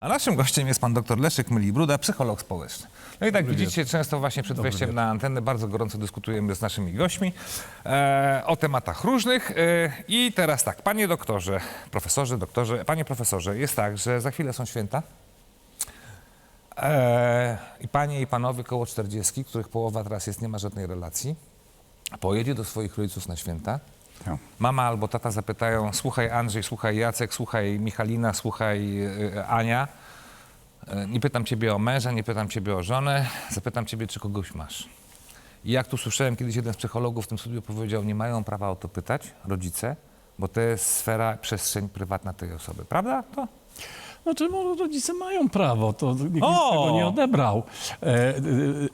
A naszym gościem jest pan dr Leszek Myli-Bruda, psycholog społeczny. No i tak widzicie, często właśnie przed wejściem na antenę bardzo gorąco dyskutujemy z naszymi gośćmi e, o tematach różnych. E, I teraz tak, panie doktorze, profesorze, doktorze, panie profesorze, jest tak, że za chwilę są święta. E, I panie i panowie koło 40, których połowa teraz jest, nie ma żadnej relacji, pojedzie do swoich rodziców na święta. Tak. Mama albo tata zapytają, słuchaj Andrzej, słuchaj Jacek, słuchaj Michalina, słuchaj y, Ania. Y, Nie pytam ciebie o męża, nie pytam ciebie o żonę, zapytam ciebie, czy kogoś masz. I jak tu słyszałem, kiedyś jeden z psychologów w tym studiu powiedział, nie mają prawa o to pytać rodzice, bo to jest sfera, przestrzeń prywatna tej osoby. Prawda? To? Znaczy, no, rodzice mają prawo, to nikt O! tego nie odebrał e,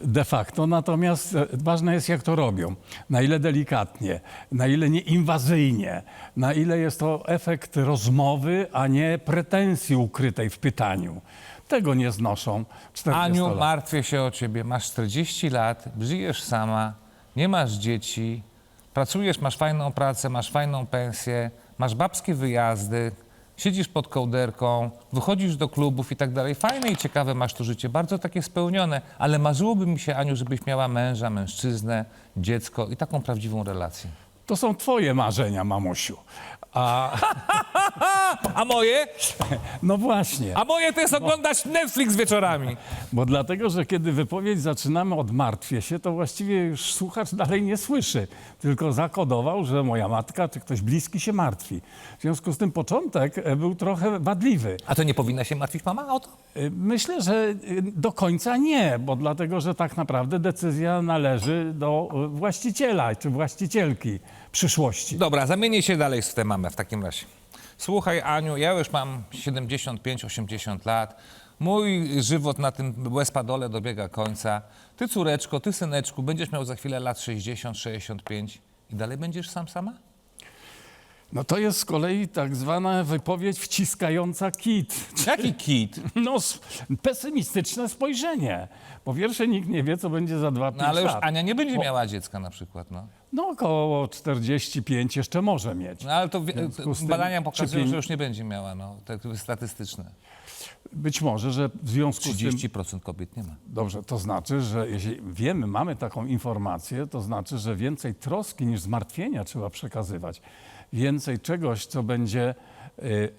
de facto. Natomiast e, ważne jest, jak to robią. Na ile delikatnie, na ile nieinwazyjnie, na ile jest to efekt rozmowy, a nie pretensji ukrytej w pytaniu. Tego nie znoszą 40 Aniu, lat. martwię się o ciebie. Masz 40 lat, żyjesz sama, nie masz dzieci, pracujesz, masz fajną pracę, masz fajną pensję, masz babskie wyjazdy, siedzisz pod kołderką, wychodzisz do klubów i tak dalej. Fajne i ciekawe masz to życie, bardzo takie spełnione, ale marzyłoby mi się, Aniu, żebyś miała męża, mężczyznę, dziecko i taką prawdziwą relację. To są twoje marzenia, mamusiu. A A moje? no właśnie. A moje to jest oglądać Netflix wieczorami. Bo dlatego, że kiedy wypowiedź zaczynamy od martwię się, to właściwie już słuchacz dalej nie słyszy, tylko zakodował, że moja matka czy ktoś bliski się martwi. W związku z tym początek e, był trochę wadliwy. A to nie powinna się martwić mama o to? E, Myślę, że e, do końca nie, bo dlatego, że tak naprawdę decyzja należy do właściciela czy właścicielki przyszłości. Dobra, zamienię się dalej w tę mamę w takim razie. Słuchaj, Aniu, ja już mam 75-80 lat. Mój żywot na tym łezpadole dobiega końca. Ty, córeczko, ty, syneczku, będziesz miał za chwilę lat 60-65 i dalej będziesz sam sama? No to jest z kolei tak zwana wypowiedź wciskająca kit. Jaki kit? No, pesymistyczne spojrzenie. Po pierwsze, nikt nie wie, co będzie za dwa, No pięć ale już lat. Ania nie będzie miała dziecka na przykład, no. No około 45 jeszcze może mieć. No ale to wie- związku z tym, badania czy pokazują, że już nie będzie miała, no, tak statystyczne. Być może, że w związku z tym... 30% kobiet nie ma. Dobrze, to znaczy, że jeśli wiemy, mamy taką informację, to znaczy, że więcej troski niż zmartwienia trzeba przekazywać. Więcej czegoś, co będzie y,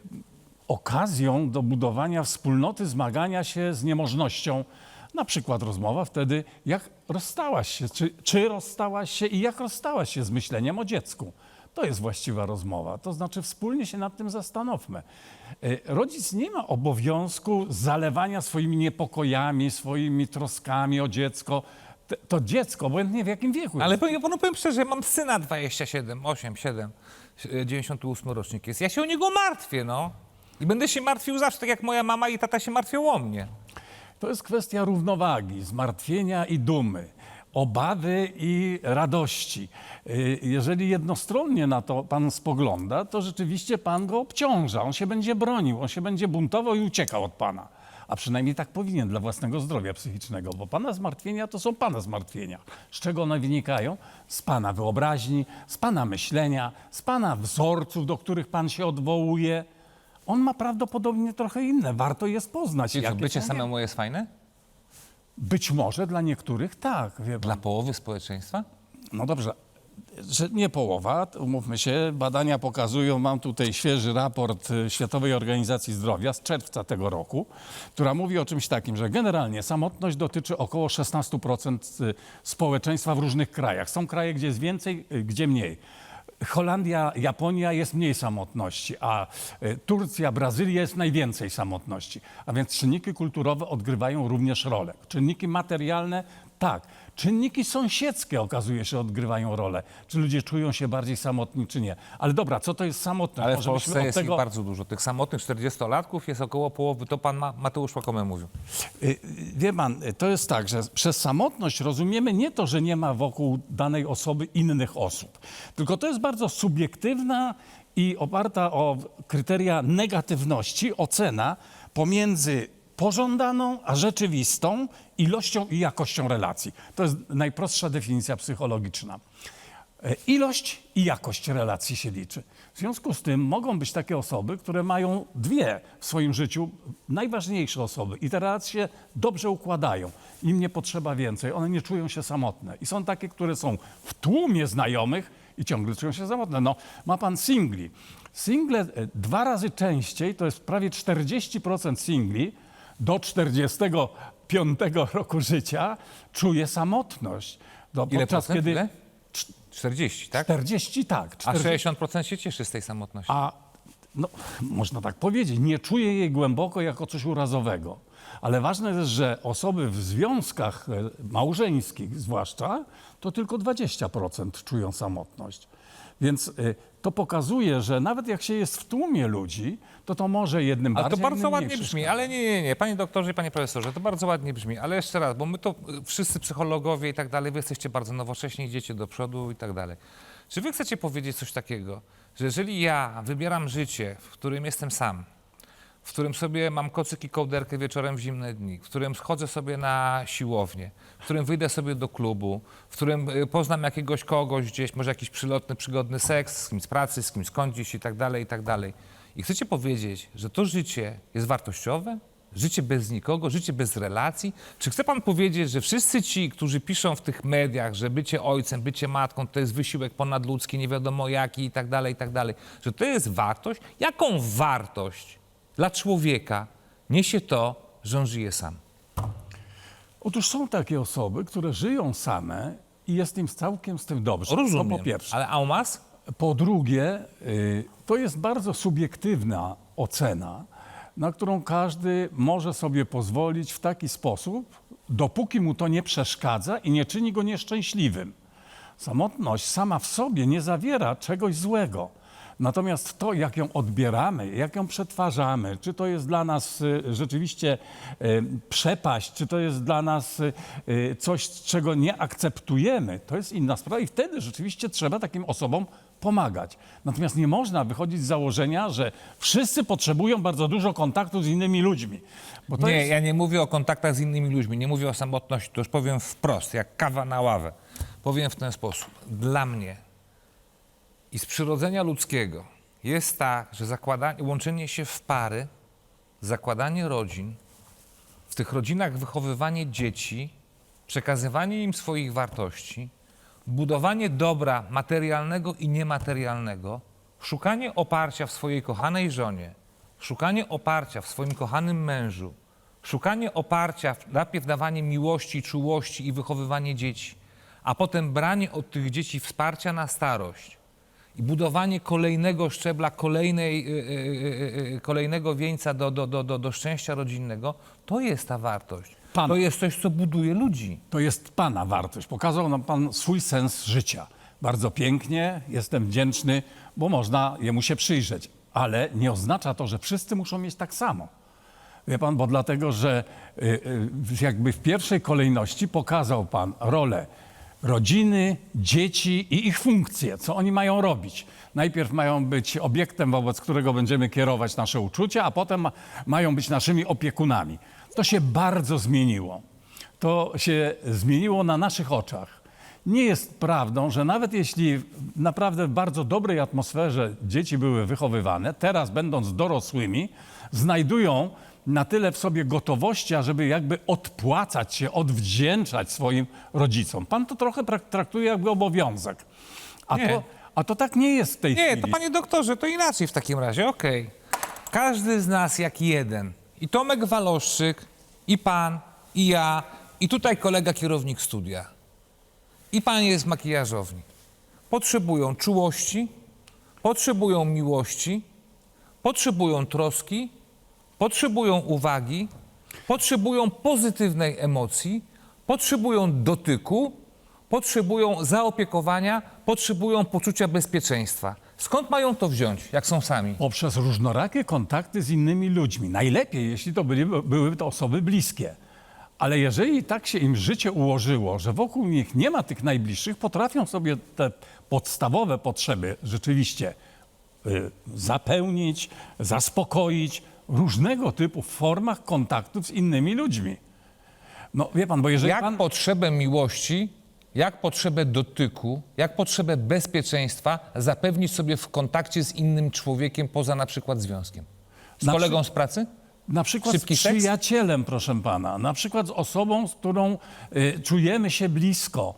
okazją do budowania wspólnoty, zmagania się z niemożnością. Na przykład rozmowa wtedy, jak rozstałaś się, czy, czy rozstałaś się i jak rozstałaś się z myśleniem o dziecku. To jest właściwa rozmowa. To znaczy, wspólnie się nad tym zastanówmy. Y, Rodzic nie ma obowiązku zalewania swoimi niepokojami, swoimi troskami o dziecko. Te- To dziecko, obojętnie w jakim wieku. Ale jest. powiem, panu powiem szczerze, mam syna 27, 8, 7, e, 98 rocznik jest. Ja się o niego martwię, no. I będę się martwił zawsze, tak jak moja mama i tata się martwią o mnie. To jest kwestia równowagi, zmartwienia i dumy, obawy i radości. Y, Jeżeli jednostronnie na to pan spogląda, to rzeczywiście pan go obciąża, on się będzie bronił, on się będzie buntował i uciekał od pana. A przynajmniej tak powinien dla własnego zdrowia psychicznego, bo pana zmartwienia to są pana zmartwienia. Z czego one wynikają? Z pana wyobraźni, z pana myślenia, z pana wzorców, do których pan się odwołuje. On ma prawdopodobnie trochę inne. Warto je poznać. Czyli co, jakie bycie są samemu jest fajne? być może dla niektórych tak, wie pan. Dla połowy społeczeństwa? No dobrze, że nie połowa, umówmy się, badania pokazują, mam tutaj świeży raport y, Światowej Organizacji Zdrowia z czerwca tego roku, która mówi o czymś takim, że generalnie samotność dotyczy około 16% y, społeczeństwa w różnych krajach. Są kraje, gdzie jest więcej, y, gdzie mniej. Holandia, Japonia jest mniej samotności, a Turcja, Brazylia jest najwięcej samotności. A więc czynniki kulturowe odgrywają również rolę. Czynniki materialne tak. Czynniki sąsiedzkie okazuje się odgrywają rolę. Czy ludzie czują się bardziej samotni, czy nie. Ale dobra, co to jest samotność? Ale w Może byśmy Polsce od jest ich bardzo dużo. Tych samotnych 40-latków jest około połowy. To pan Ma- Mateusz Łakomę mówił. Y, y, Wie pan, y, to jest tak, że przez samotność rozumiemy nie to, że nie ma wokół danej osoby innych osób, tylko to jest bardzo subiektywna i oparta o kryteria negatywności ocena pomiędzy pożądaną a rzeczywistą ilością i jakością relacji. To jest najprostsza definicja psychologiczna. E, Ilość i jakość relacji się liczy. W związku z tym mogą być takie osoby, które mają dwie w swoim życiu najważniejsze osoby i te relacje dobrze układają. Im nie potrzeba więcej, one nie czują się samotne. I są takie, które są w tłumie znajomych i ciągle czują się samotne. No, ma pan singli. Single e, dwa razy częściej, to jest prawie 40% singli do 45 roku życia czuje samotność. Ile podczas procent? kiedy Ile? 40, tak? 40 tak. A 40, 60% się cieszy z tej samotności. a no, można tak powiedzieć, nie czuje jej głęboko jako coś urazowego. Ale ważne jest, że osoby w związkach e, małżeńskich zwłaszcza, to tylko 20% czują samotność. Więc y, to pokazuje, że nawet jak się jest w tłumie ludzi, to to może jednym Ale to bardzo ładnie brzmi, ale nie, nie, nie, panie doktorze i panie profesorze, to bardzo ładnie brzmi, ale jeszcze raz, bo my to y, wszyscy psychologowie i tak dalej, wy jesteście bardzo nowocześni, idziecie do przodu i tak dalej. Czy wy chcecie powiedzieć coś takiego, że jeżeli ja wybieram życie, w którym jestem sam, w którym sobie mam kocyk i kołderkę wieczorem w zimne dni, w którym schodzę sobie na siłownię, w którym wyjdę sobie do klubu, w którym y, poznam jakiegoś kogoś gdzieś, może jakiś przylotny, przygodny seks, z kimś z pracy, z kimś skądś i tak dalej, i tak dalej. I chcecie powiedzieć, że to życie jest wartościowe? Życie bez nikogo, życie bez relacji? Czy chce pan powiedzieć, że wszyscy ci, którzy piszą w tych mediach, że bycie ojcem, bycie matką to jest wysiłek ponadludzki, nie wiadomo jaki i tak dalej, i tak dalej, że to jest wartość? Jaką wartość dla człowieka niesie to, że on żyje sam? Otóż są takie osoby, które żyją same i jest im całkiem z tym dobrze. Rozumiem. To po pierwsze. Ale a u mas? Po drugie, y, to jest bardzo subiektywna ocena, na którą każdy może sobie pozwolić w taki sposób, dopóki mu to nie przeszkadza i nie czyni go nieszczęśliwym. Samotność sama w sobie nie zawiera czegoś złego. Natomiast to, jak ją odbieramy, jak ją przetwarzamy, czy to jest dla nas y, rzeczywiście y, przepaść, czy to jest dla nas y, coś, czego nie akceptujemy, to jest inna sprawa i wtedy rzeczywiście trzeba takim osobom pomagać. Natomiast nie można wychodzić z założenia, że wszyscy potrzebują bardzo dużo kontaktu z innymi ludźmi. Nie, jest... ja nie mówię o kontaktach z innymi ludźmi, nie mówię o samotności, to już powiem wprost, jak kawa na ławę. Powiem w ten sposób. Dla mnie i z przyrodzenia ludzkiego jest tak, że zakładanie, łączenie się w pary, zakładanie rodzin, w tych rodzinach wychowywanie dzieci, przekazywanie im swoich wartości, budowanie dobra materialnego i niematerialnego, szukanie oparcia w swojej kochanej żonie, szukanie oparcia w swoim kochanym mężu, szukanie oparcia, najpierw dawanie miłości, czułości i wychowywanie dzieci, a potem branie od tych dzieci wsparcia na starość i budowanie kolejnego szczebla, kolejnej, y, y, y, kolejnego wieńca do, do, do, do, do szczęścia rodzinnego, to jest ta wartość. Pan- To jest coś, co buduje ludzi. To jest Pana wartość. Pokazał nam Pan swój sens życia. Bardzo pięknie, jestem wdzięczny, bo można jemu się przyjrzeć. Ale nie oznacza to, że wszyscy muszą mieć tak samo. Wie Pan, bo dlatego, że y, y, jakby w pierwszej kolejności pokazał Pan rolę rodziny, dzieci i ich funkcje, co oni mają robić. Najpierw mają być obiektem, wobec którego będziemy kierować nasze uczucia, a potem ma, mają być naszymi opiekunami. To się bardzo zmieniło. To się zmieniło na naszych oczach. Nie jest prawdą, że nawet jeśli naprawdę w bardzo dobrej atmosferze dzieci były wychowywane, teraz będąc dorosłymi, znajdują na tyle w sobie gotowości, ażeby jakby odpłacać się, odwdzięczać swoim rodzicom. Pan to trochę traktuje jakby obowiązek. A, Nie. to, a to tak nie jest w tej Nie, chwili. to panie doktorze, to inaczej w takim razie, okej. Każdy z nas jak jeden. I Tomek Waloszczyk, i pan, i ja, i tutaj kolega kierownik studia. I pan jest makijażownik. Potrzebują czułości, potrzebują miłości, potrzebują troski, potrzebują uwagi, potrzebują pozytywnej emocji, potrzebują dotyku, potrzebują zaopiekowania, potrzebują poczucia bezpieczeństwa. Skąd mają to wziąć, jak są sami? poprzez różnorakie kontakty z innymi ludźmi. Najlepiej, jeśli to byli, były to osoby bliskie. Ale jeżeli tak się im życie ułożyło, że wokół nich nie ma tych najbliższych, potrafią sobie te podstawowe potrzeby rzeczywiście y, zapełnić, zaspokoić różnego typu formach kontaktów z innymi ludźmi. No wie pan, bo jeżeli Jak pan... potrzebę miłości, jak potrzebę dotyku, jak potrzebę bezpieczeństwa zapewnić sobie w kontakcie z innym człowiekiem poza na przykład związkiem? Z Na kolegą z pracy? Na przykład Szybki z seks? przyjacielem, proszę pana. Na przykład z osobą, z którą y, czujemy się blisko.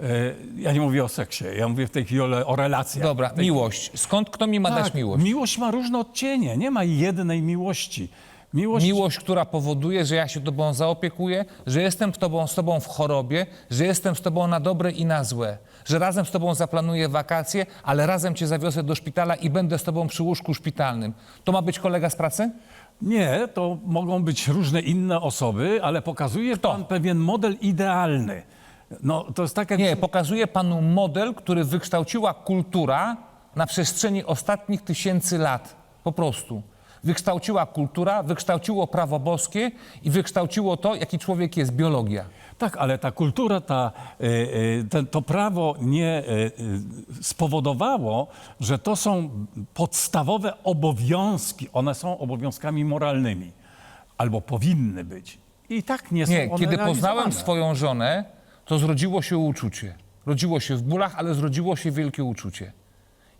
Y, ja nie mówię o seksie, ja mówię w tej chwili o, o relacjach. Dobra, miłość. Skąd kto mi ma dać Tak, miłość? Miłość ma różne odcienie, nie ma jednej miłości. Miłość, Miłość, która powoduje, że ja się tobą zaopiekuję, że jestem tobą, z tobą w chorobie, że jestem z tobą na dobre i na złe, że razem z tobą zaplanuję wakacje, ale razem cię zawiozę do szpitala i będę z tobą przy łóżku szpitalnym. To ma być kolega z pracy? Nie, to mogą być różne inne osoby, ale pokazuje pan pewien model idealny. No, to jest tak jak... Nie, pokazuję panu model, który wykształciła kultura na przestrzeni ostatnich tysięcy lat. Po prostu. Wykształciła kultura, wykształciło prawo boskie i wykształciło to, jaki człowiek jest, biologia. Tak, ale ta kultura, ta, y, y, ten, to prawo nie y, y, spowodowało, że to są podstawowe obowiązki. One są obowiązkami moralnymi. Albo powinny być. I tak nie są Nie, one kiedy poznałem realizowane. swoją żonę, to zrodziło się uczucie. Rodziło się w bólach, ale zrodziło się wielkie uczucie.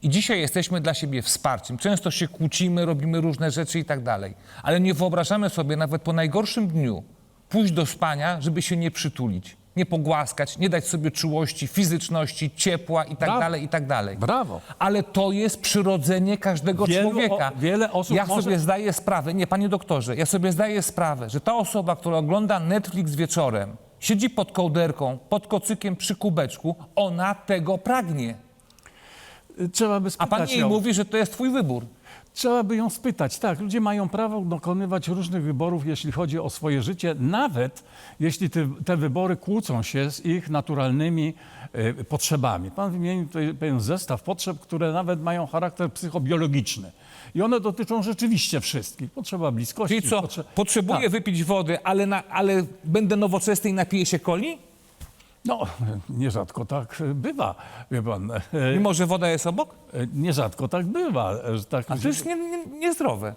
I dzisiaj jesteśmy dla siebie wsparciem. Często się kłócimy, robimy różne rzeczy i tak dalej. Ale nie wyobrażamy sobie nawet po najgorszym dniu pójść do spania, żeby się nie przytulić, nie pogłaskać, nie dać sobie czułości, fizyczności, ciepła i tak Brawo. dalej, i tak dalej. Brawo. Ale to jest przyrodzenie każdego Wielu o- człowieka. wiele osób ja może- sobie zdaję sprawę, nie panie doktorze, ja sobie zdaję sprawę, że ta osoba, która ogląda Netflix wieczorem, siedzi pod kołderką, pod kocykiem przy kubeczku, ona tego pragnie. Trzeba by A spytać pan jej ją. mówi, że to jest twój wybór. Trzeba by ją spytać. Tak, ludzie mają prawo dokonywać różnych wyborów, jeśli chodzi o swoje życie, nawet jeśli te, te wybory kłócą się z ich naturalnymi e, potrzebami. Pan wymienił tutaj pewien zestaw potrzeb, które nawet mają charakter psychobiologiczny. I one dotyczą rzeczywiście wszystkich. Potrzeba bliskości. Czyli co, potrze- potrzebuję Tak. wypić wody, ale, na, ale będę nowoczesny i napiję się coli? No, nierzadko tak bywa, wie pan. E, Mimo, że woda jest obok? e, Nierzadko tak bywa. że Tak, A to jest nie, nie, niezdrowe.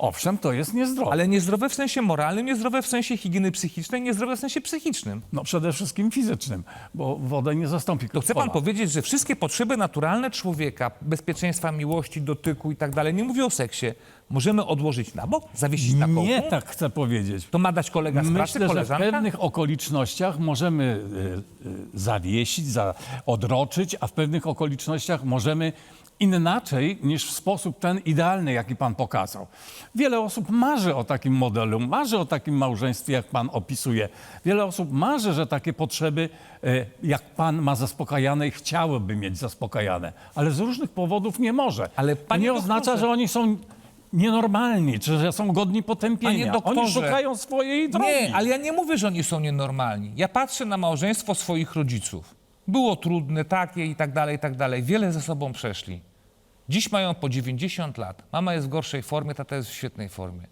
Owszem, to jest niezdrowe. Ale niezdrowe w sensie moralnym, niezdrowe w sensie higieny psychicznej, niezdrowe w sensie psychicznym. No przede wszystkim fizycznym, bo wodę nie zastąpi To chce pan powiedzieć, że wszystkie potrzeby naturalne człowieka, bezpieczeństwa, miłości, dotyku i tak dalej, nie mówię o seksie, możemy odłożyć na bok, zawiesić na kołku? Nie tak chcę powiedzieć. To ma dać kolega z pracy, Myślę, że w koleżanka? pewnych okolicznościach możemy y, y, zawiesić, za, odroczyć, a w pewnych okolicznościach możemy inaczej niż w sposób ten idealny, jaki pan pokazał. Wiele osób marzy o takim modelu, marzy o takim małżeństwie, jak pan opisuje. Wiele osób marzy, że takie potrzeby, y, jak pan ma zaspokajane i chciałyby mieć zaspokajane, ale z różnych powodów nie może. Ale, to panie nie oznacza, doktorze- że oni są nienormalni, czy że są godni potępienia. Panie Oni doktorze, szukają swojej drogi. Nie, ale ja nie mówię, że oni są nienormalni. Ja patrzę na małżeństwo swoich rodziców. Było trudne, takie i tak dalej, i tak dalej. Wiele ze sobą przeszli. Dziś mają po 90 lat. Mama jest w gorszej formie, tata jest w świetnej formie.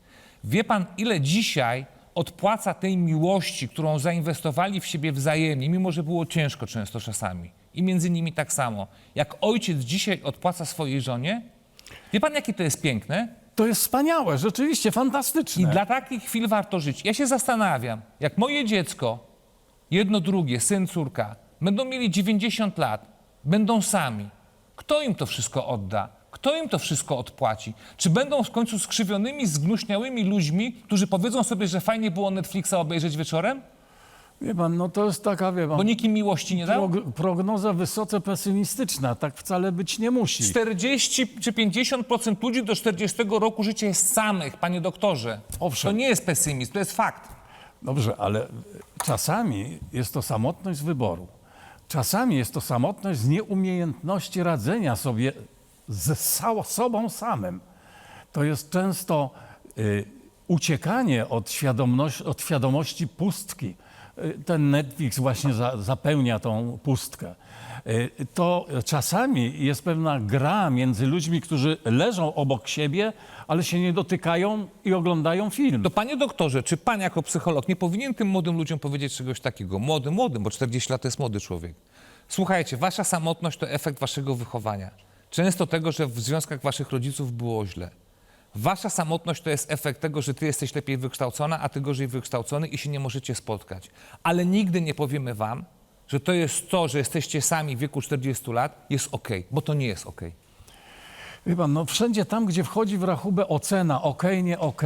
Wie pan, ile dzisiaj odpłaca tej miłości, którą zainwestowali w siebie wzajemnie, mimo że było ciężko często czasami. I między nimi tak samo. Jak ojciec dzisiaj odpłaca swojej żonie, wie pan, jakie to jest piękne? To jest wspaniałe, rzeczywiście fantastyczne. I dla takich chwil warto żyć. Ja się zastanawiam, jak moje dziecko, jedno drugie, syn, córka, będą mieli 90 lat, będą sami. Kto im to wszystko odda? Kto im to wszystko odpłaci? Czy będą w końcu skrzywionymi, zgnuśniałymi ludźmi, którzy powiedzą sobie, że fajnie było Netflixa obejrzeć wieczorem? Wie pan, no to jest taka, wie Bo pan, nikt im miłości nie dał? prog- prognoza wysoce pesymistyczna. Tak wcale być nie musi. 40 czy 50% ludzi do 40 roku życia jest samych, panie doktorze. Owszem. To nie jest pesymizm, to jest fakt. Dobrze, ale czasami jest to samotność z wyboru. Czasami jest to samotność z nieumiejętności radzenia sobie ze sobą samym. To jest często y, uciekanie od, od świadomości pustki. Ten Netflix właśnie za, zapełnia tą pustkę. Y, to czasami jest pewna gra między ludźmi, którzy leżą obok siebie, ale się nie dotykają i oglądają film. To panie doktorze, czy pan jako psycholog nie powinien tym młodym ludziom powiedzieć czegoś takiego? Młodym, młodym, bo 40 lat to jest młody człowiek. Słuchajcie, wasza samotność to efekt waszego wychowania. Często tego, że w związkach waszych rodziców było źle. Wasza samotność to jest efekt tego, że ty jesteś lepiej wykształcona, a ty gorzej wykształcony i się nie możecie spotkać. Ale nigdy nie powiemy wam, że to jest to, że jesteście sami w wieku 40 lat, jest ok, bo to nie jest ok. Wie pan, no wszędzie tam, gdzie wchodzi w rachubę ocena ok, nie ok,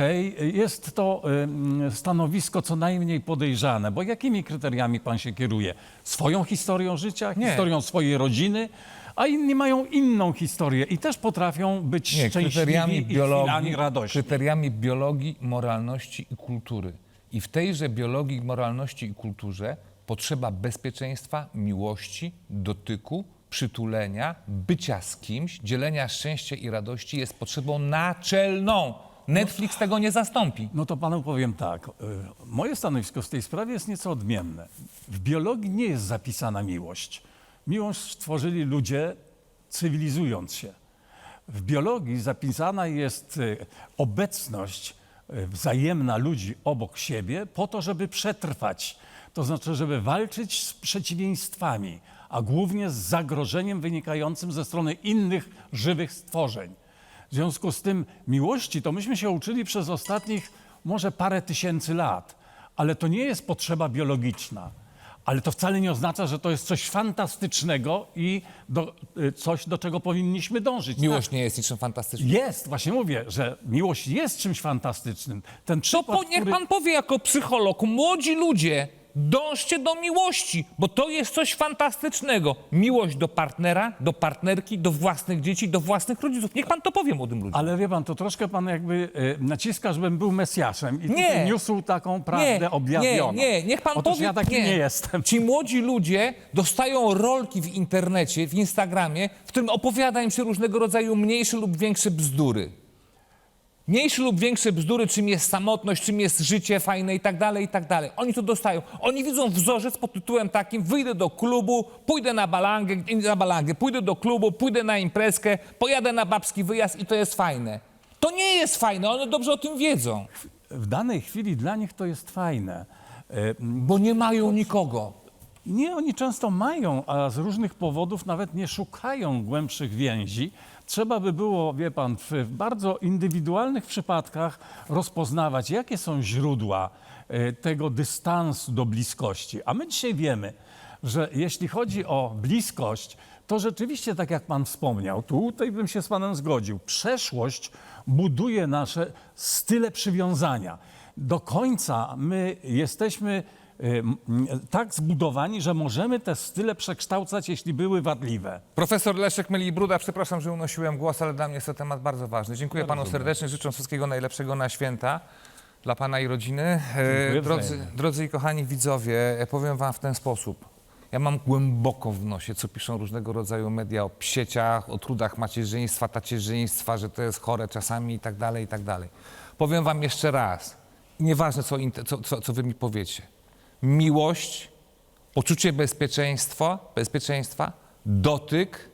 jest to ym, stanowisko co najmniej podejrzane, bo jakimi kryteriami pan się kieruje? Swoją historią życia, Nie. historią swojej rodziny, a inni mają inną historię i też potrafią być Nie, szczęśliwi kryteriami i chwilami biologii, radości. kryteriami biologii, moralności i kultury. I w tejże biologii, moralności i kulturze potrzeba bezpieczeństwa, miłości, dotyku, przytulenia, bycia z kimś, dzielenia szczęścia i radości jest potrzebą naczelną. Netflix tego nie zastąpi. No to panu powiem tak. y, Moje stanowisko w tej sprawie jest nieco odmienne. W biologii nie jest zapisana miłość. Miłość stworzyli ludzie cywilizując się. W biologii zapisana jest y, obecność y, wzajemna ludzi obok siebie po to, żeby przetrwać. To znaczy, żeby walczyć z przeciwieństwami, a głównie z zagrożeniem wynikającym ze strony innych żywych stworzeń. W związku z tym miłości to myśmy się uczyli przez ostatnich może parę tysięcy lat, ale to nie jest potrzeba biologiczna. Ale to wcale nie oznacza, że to jest coś fantastycznego i do, y, coś, do czego powinniśmy dążyć. Miłość nie jest niczym fantastycznym. Jest, właśnie mówię, że miłość jest czymś fantastycznym. Ten To przykład, po, niech który... pan powie jako psycholog, młodzi ludzie, dążcie do miłości, bo to jest coś fantastycznego. Miłość do partnera, do partnerki, do własnych dzieci, do własnych rodziców. Niech pan to powie młodym ludziom. Ale wie pan, to troszkę pan jakby y, naciska, żebym był Mesjaszem i Nie. tutaj niósł taką prawdę objawioną. Nie, nie, niech pan Otóż powie. ja taki nie, jestem. Ci młodzi ludzie dostają rolki w internecie, w Instagramie, w którym opowiada im się różnego rodzaju mniejsze lub większe bzdury. Mniejsze lub większe bzdury, czym jest samotność, czym jest życie fajne i tak dalej, i tak dalej. Oni to dostają. Oni widzą wzorzec pod tytułem takim, wyjdę do klubu, pójdę na balangę, na balangę, pójdę do klubu, pójdę na imprezkę, pojadę na babski wyjazd i to jest fajne. To nie jest fajne, one dobrze o tym wiedzą, W danej chwili dla nich to jest fajne. Y, bo nie mają nikogo. Nie, oni często mają, a z różnych powodów nawet nie szukają głębszych więzi. Trzeba by było, wie pan, w, bardzo indywidualnych przypadkach rozpoznawać, jakie są źródła e, tego dystansu do bliskości. A my dzisiaj wiemy, że jeśli chodzi o bliskość, to rzeczywiście, tak jak pan wspomniał, tutaj bym się z panem zgodził, przeszłość buduje nasze style przywiązania. Do końca my jesteśmy tak zbudowani, że możemy te style przekształcać, jeśli były wadliwe. Profesor Leszek Myli-Bruda, przepraszam, że unosiłem głos, ale dla mnie jest to temat bardzo ważny. Dziękuję panu serdecznie, życzę wszystkiego najlepszego na święta dla pana i rodziny. E, Drodzy, drodzy i kochani widzowie, e, powiem wam w ten sposób. Ja mam głęboko w nosie, co piszą różnego rodzaju media o psieciach, o trudach macierzyństwa, tacierzyństwa, że to jest chore czasami i tak dalej, i tak dalej. Powiem wam jeszcze raz, nieważne co, co, co wy mi powiecie, miłość, poczucie bezpieczeństwa, bezpieczeństwa, dotyk,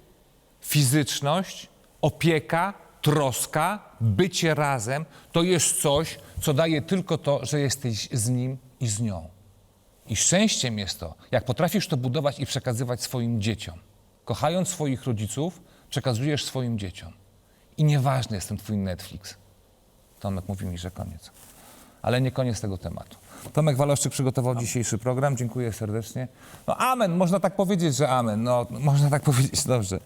fizyczność, opieka, troska, bycie razem to jest coś, co daje tylko to, że jesteś z nim i z nią. I szczęściem jest to, jak potrafisz to budować i przekazywać swoim dzieciom. Kochając swoich rodziców, przekazujesz swoim dzieciom. I nieważny jest ten twój Netflix. Tomek mówi mi, że koniec. Ale nie koniec tego tematu. Tomek Waloszczyk przygotował dzisiejszy program. Dziękuję serdecznie. No amen, można tak powiedzieć, że amen. No, można tak powiedzieć, dobrze.